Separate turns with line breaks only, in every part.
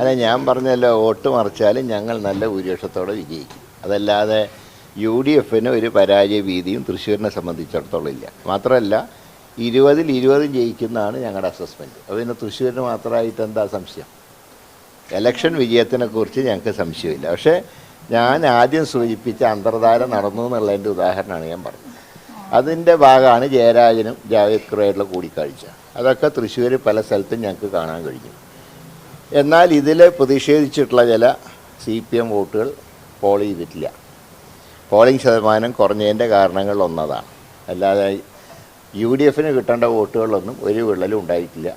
അല്ല ഞാൻ പറഞ്ഞല്ലോ വോട്ട് മറിച്ചാലും ഞങ്ങൾ നല്ല ഭൂരിപക്ഷത്തോടെ വിജയിക്കും. അതല്ലാതെ യു ഡി എഫിന് ഒരു പരാജയ ഭീതിയും തൃശ്ശൂരിനെ സംബന്ധിച്ചിടത്തോളം ഇല്ല. മാത്രമല്ല ഇരുപതിൽ ഇരുപതും ജയിക്കുന്നതാണ് ഞങ്ങളുടെ അസസ്മെന്റ് അപ്പോൾ പിന്നെ തൃശ്ശൂരിന് മാത്രമായിട്ട് എന്താ സംശയം? എലക്ഷൻ വിജയത്തിനെക്കുറിച്ച് ഞങ്ങൾക്ക് സംശയമില്ല. പക്ഷേ ഞാൻ ആദ്യം സൂചിപ്പിച്ച അന്തർധാര നടന്നു എന്നുള്ളതിന്റെ ഉദാഹരണമാണ് ഞാൻ പറഞ്ഞത്. അതിന്റെ ഭാഗമാണ് ജയരാജനും ജാവേദ് ഖുറയായിട്ടുള്ള കൂടിക്കാഴ്ച. അതൊക്കെ തൃശ്ശൂർ പല സ്ഥലത്തും ഞങ്ങൾക്ക് കാണാൻ കഴിഞ്ഞു. എന്നാൽ ഇതിൽ പ്രതിഷേധിച്ചിട്ടുള്ള ചില സി പി എം വോട്ടുകൾ പോൾ ചെയ്തിട്ടില്ല. പോളിംഗ് ശതമാനം കുറഞ്ഞതിന്റെ കാരണങ്ങൾ ഒന്നതാണ്. അല്ലാതെ യു ഡി എഫിന് കിട്ടേണ്ട വോട്ടുകളൊന്നും ഒരു വിള്ളലും ഉണ്ടായിട്ടില്ല.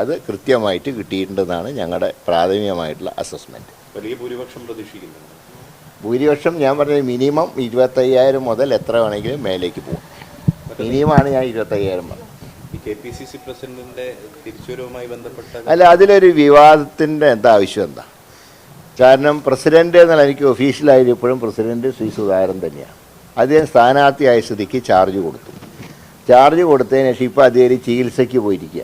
അത് കൃത്യമായിട്ട് കിട്ടിയിട്ടുണ്ടെന്നാണ് ഞങ്ങളുടെ പ്രാഥമികമായിട്ടുള്ള അസസ്മെന്റ്
വലിയ ഭൂരിപക്ഷം പ്രതീക്ഷിക്കുന്നുണ്ട്?
ഭൂരിപക്ഷം ഞാൻ പറഞ്ഞത് മിനിമം ഇരുപത്തയ്യായിരം മുതൽ എത്ര വേണമെങ്കിലും മേലേക്ക് പോകും മിനിമമാണ് ഞാൻ ഇരുപത്തയ്യായിരം പറഞ്ഞത്.
പ്രസിഡന്റിന്റെ ബന്ധപ്പെട്ട
അല്ല അതിലൊരു വിവാദത്തിന്റെ എന്താ ആവശ്യം എന്താ? കാരണം പ്രസിഡന്റ് എന്നാൽ എനിക്ക് ഒഫീഷ്യലായത് ഇപ്പോഴും പ്രസിഡന്റ് ശ്രീ സുധാകരൻ തന്നെയാണ്. അദ്ദേഹം സ്ഥാനാർത്ഥിയായ സ്ഥിതിക്ക് ചാർജ് കൊടുത്തു. ചാർജ് കൊടുത്തതിന് ശേഷം ഇപ്പോൾ അദ്ദേഹം ചികിത്സയ്ക്ക് പോയിരിക്കുക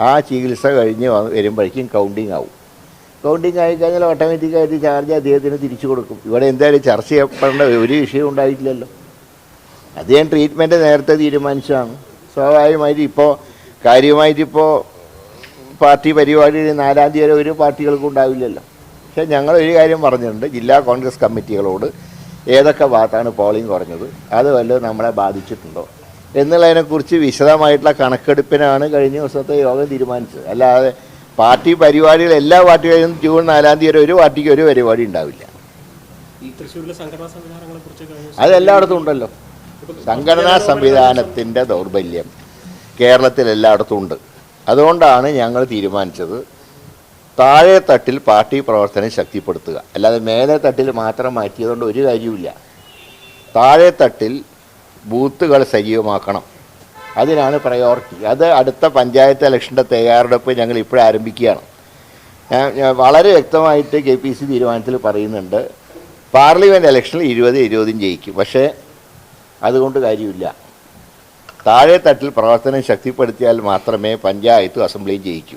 ആ ചികിത്സ കഴിഞ്ഞ് വരുമ്പോഴേക്കും കൗണ്ടിങ് ആവും. കൗണ്ടിങ് ആയി കഴിഞ്ഞാൽ ഓട്ടോമാറ്റിക്കായിട്ട് ചാർജ് അദ്ദേഹത്തിന് തിരിച്ചു കൊടുക്കും. ഇവിടെ എന്തായാലും ചർച്ച ചെയ്യപ്പെടേണ്ട ഒരു വിഷയം ഉണ്ടായിട്ടില്ലല്ലോ. അദ്ദേഹം ട്രീറ്റ്മെന്റ് നേരത്തെ തീരുമാനിച്ചതാണ്. സ്വാഭാവികമായിട്ട് ഇപ്പോൾ കാര്യമായിട്ട് ഇപ്പോൾ പാർട്ടി പരിപാടിയിൽ നാലാം തീയതി വരെ ഒരു പാർട്ടികൾക്കും ഉണ്ടാവില്ലല്ലോ. പക്ഷേ ഞങ്ങൾ ഒരു കാര്യം പറഞ്ഞിട്ടുണ്ട് ജില്ലാ കോൺഗ്രസ് കമ്മിറ്റികളോട് ഏതൊക്കെ ഭാഗത്താണ് പോളിംഗ് കുറഞ്ഞത് അത് വല്ലതും നമ്മളെ ബാധിച്ചിട്ടുണ്ടോ എന്നുള്ളതിനെക്കുറിച്ച് വിശദമായിട്ടുള്ള കണക്കെടുപ്പിനാണ് കഴിഞ്ഞ ദിവസത്തെ യോഗം തീരുമാനിച്ചത്. അല്ലാതെ പാർട്ടി പരിപാടികൾ എല്ലാ പാർട്ടികളിലും ജൂൺ നാലാം തീയതി വരെ ഒരു പാർട്ടിക്ക് ഒരു പരിപാടി ഉണ്ടാവില്ല.
ഈ തൃശ്ശൂരിലെ സംഘടനാ സംവിധാനങ്ങളെ കുറിച്ച് കഴിഞ്ഞ
അത് എല്ലായിടത്തും ഉണ്ടല്ലോ. സംഘടനാ സംവിധാനത്തിന്റെ ദൗർബല്യം കേരളത്തിൽ എല്ലായിടത്തും ഉണ്ട് അതുകൊണ്ടാണ് ഞങ്ങൾ തീരുമാനിച്ചത് താഴെ തട്ടിൽ പാർട്ടി പ്രവർത്തനം ശക്തിപ്പെടുത്തുക. അല്ലാതെ മേലെ തട്ടിൽ മാത്രം മാറ്റിയതുകൊണ്ട് ഒരു കാര്യവുമില്ല. താഴെ തട്ടിൽ ബൂത്തുകൾ സജീവമാക്കണം. അതിനാണ് പ്രയോറിറ്റി അത് അടുത്ത പഞ്ചായത്ത് ഇലക്ഷന്റെ തയ്യാറെടുപ്പ് ഞങ്ങൾ ഇപ്പോഴും ആരംഭിക്കുകയാണ്. ഞാൻ വളരെ വ്യക്തമായിട്ട് കെ പി സി തീരുമാനത്തിൽ പറയുന്നുണ്ട് പാർലമെന്റ് ഇലക്ഷനിൽ ഇരുപത് ഇരുപതും ജയിക്കും. പക്ഷേ അതുകൊണ്ട് കാര്യമില്ല. താഴെ തട്ടിൽ പ്രവർത്തനം ശക്തിപ്പെടുത്തിയാൽ മാത്രമേ പഞ്ചായത്തും അസംബ്ലിയും ജയിക്കൂ.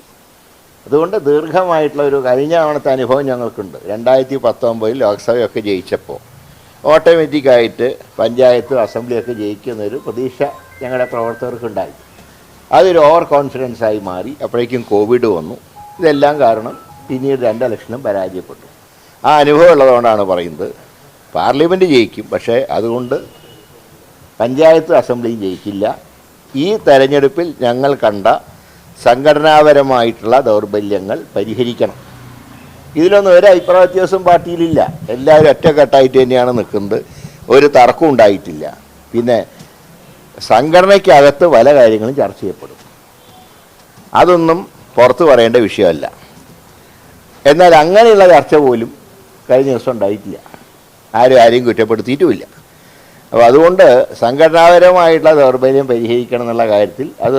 അതുകൊണ്ട് ദീർഘമായിട്ടുള്ള ഒരു കഴിഞ്ഞ തവണത്തെ അനുഭവം ഞങ്ങൾക്കുണ്ട്. രണ്ടായിരത്തി പത്തൊമ്പതിൽ ലോക്സഭയൊക്കെ ജയിച്ചപ്പോൾ ഓട്ടോമാറ്റിക്കായിട്ട് പഞ്ചായത്തും അസംബ്ലിയൊക്കെ ജയിക്കുന്നൊരു പ്രതീക്ഷ ഞങ്ങളുടെ പ്രവർത്തകർക്കുണ്ടായി. അതൊരു ഓവർ കോൺഫിഡൻസ് ആയി മാറി. അപ്പോഴേക്കും കോവിഡ് വന്നു. ഇതെല്ലാം കാരണം പിന്നീട് രണ്ട് ഇലക്ഷനും പരാജയപ്പെട്ടു. ആ അനുഭവം ഉള്ളതുകൊണ്ടാണ് പറയുന്നത്. പാർലമെന്റ് ജയിക്കും. പക്ഷേ അതുകൊണ്ട് പഞ്ചായത്ത് അസംബ്ലിയും ജയിക്കില്ല ഈ തെരഞ്ഞെടുപ്പിൽ ഞങ്ങൾ കണ്ട സംഘടനാപരമായിട്ടുള്ള ദൗർബല്യങ്ങൾ പരിഹരിക്കണം. ഇതിലൊന്നും ഒരു അഭിപ്രായ വ്യത്യാസം പാർട്ടിയിലില്ല. എല്ലാവരും ഒറ്റക്കെട്ടായിട്ട് തന്നെയാണ് നിൽക്കുന്നത്. ഒരു തർക്കം ഉണ്ടായിട്ടില്ല. പിന്നെ സംഘടനയ്ക്കകത്ത് പല കാര്യങ്ങളും ചർച്ച ചെയ്യപ്പെടും. അതൊന്നും പുറത്ത് പറയേണ്ട വിഷയമല്ല. എന്നാൽ അങ്ങനെയുള്ള ചർച്ച പോലും കഴിഞ്ഞ ദിവസം ഉണ്ടായിട്ടില്ല. ആരും ആരെയും കുറ്റപ്പെടുത്തിയിട്ടുമില്ല. അപ്പോൾ അതുകൊണ്ട് സംഘടനാപരമായിട്ടുള്ള ദൗർബല്യം പരിഹരിക്കണം എന്നുള്ള കാര്യത്തിൽ അത്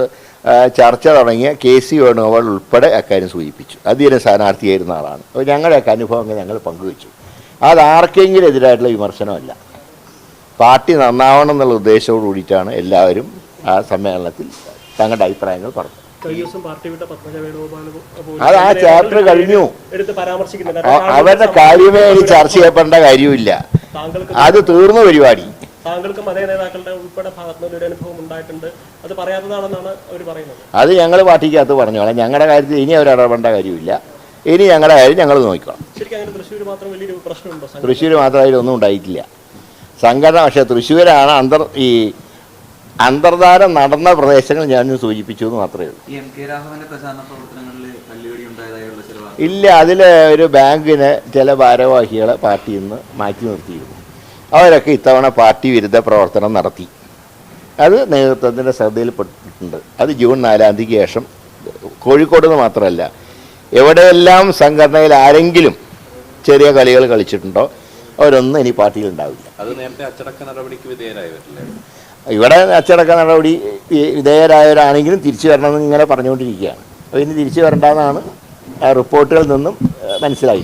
ചർച്ച തുടങ്ങിയ കെ സി വേണുഗോപാൽ ഉൾപ്പെടെ അക്കാര്യം സൂചിപ്പിച്ചു. അദ്ദേഹം സ്ഥാനാർത്ഥിയായിരുന്ന ആളാണ്. അപ്പോൾ ഞങ്ങളുടെയൊക്കെ അനുഭവങ്ങൾ ഞങ്ങൾ പങ്കുവച്ചു. അത് ആർക്കെങ്കിലും എതിരായിട്ടുള്ള വിമർശനമല്ല. പാർട്ടി നന്നാവണം എന്നുള്ള ഉദ്ദേശത്തോടു കൂടിയിട്ടാണ് എല്ലാവരും ആ സമ്മേളനത്തിൽ തങ്ങളുടെ അഭിപ്രായങ്ങൾ
പോലും
അത് ആ ചാപ്റ്റർ കഴിഞ്ഞു. അവരുടെ കാര്യമേ ചർച്ച ചെയ്യപ്പെടേണ്ട കാര്യമില്ല. അത് തീർന്ന പരിപാടി.
താങ്കൾക്കും അതേ നേതാക്കളുടെ ഉൾപ്പെടെ ഭാഗത്ത് നിന്ന് ഒരു അനുഭവം ഉണ്ടായിട്ടുണ്ട്. അത് പറയാത്തതാണെന്നാണ് അവർ പറയുന്നത്.
അത് ഞങ്ങൾ പാർട്ടിക്കകത്ത് പറഞ്ഞോളാം. ഞങ്ങളുടെ കാര്യത്തിൽ ഇനി അവർ ഇടപെടേണ്ട കാര്യമില്ല. ഇനി ഞങ്ങളുടെ കാര്യം ഞങ്ങൾ നോക്കിക്കോളാം
ശരിക്കും അങ്ങനെ തൃശ്ശൂർ മാത്രം വലിയൊരു പ്രശ്നമുണ്ടോ
തൃശ്ശൂർ മാത്രമായിട്ട് ഒന്നും ഉണ്ടായിട്ടില്ല. സംഘടന പക്ഷേ തൃശ്ശൂരാണ് അന്തർ ഈ അന്തർധാരം നടന്ന പ്രദേശങ്ങൾ ഞാൻ സൂചിപ്പിച്ചു എന്ന് മാത്രമേ ഉള്ളൂ. ഇല്ല അതിൽ ഒരു ബാങ്കിന് ചില ഭാരവാഹികളെ പാർട്ടിയിൽ നിന്ന് മാറ്റി നിർത്തിയിരുന്നു. അവരൊക്കെ ഇത്തവണ പാർട്ടി വിരുദ്ധ പ്രവർത്തനം നടത്തി. അത് നേതൃത്വത്തിന്റെ ശ്രദ്ധയിൽപ്പെട്ടിട്ടുണ്ട്. അത് ജൂൺ നാലാം തീയതിക്ക് ശേഷം കോഴിക്കോട് നിന്ന് മാത്രമല്ല എവിടെയെല്ലാം സംഘടനയിൽ ആരെങ്കിലും ചെറിയ കളികൾ കളിച്ചിട്ടുണ്ടോ അവരൊന്നും ഇനി പാർട്ടിയിൽ ഉണ്ടാവില്ല.
അത് നേരത്തെ അച്ചടക്ക നടപടിക്ക് വിധേയരായവരല്ലേ
ഇവിടെ അച്ചടക്ക നടപടി വിധേയരായവരാണെങ്കിലും തിരിച്ചു വരണമെന്ന് ഇങ്ങനെ പറഞ്ഞുകൊണ്ടിരിക്കുകയാണ്. അപ്പോൾ ഇനി തിരിച്ചു വരണ്ടെന്നാണ് ആ റിപ്പോർട്ടുകളിൽ നിന്നും മനസ്സിലായി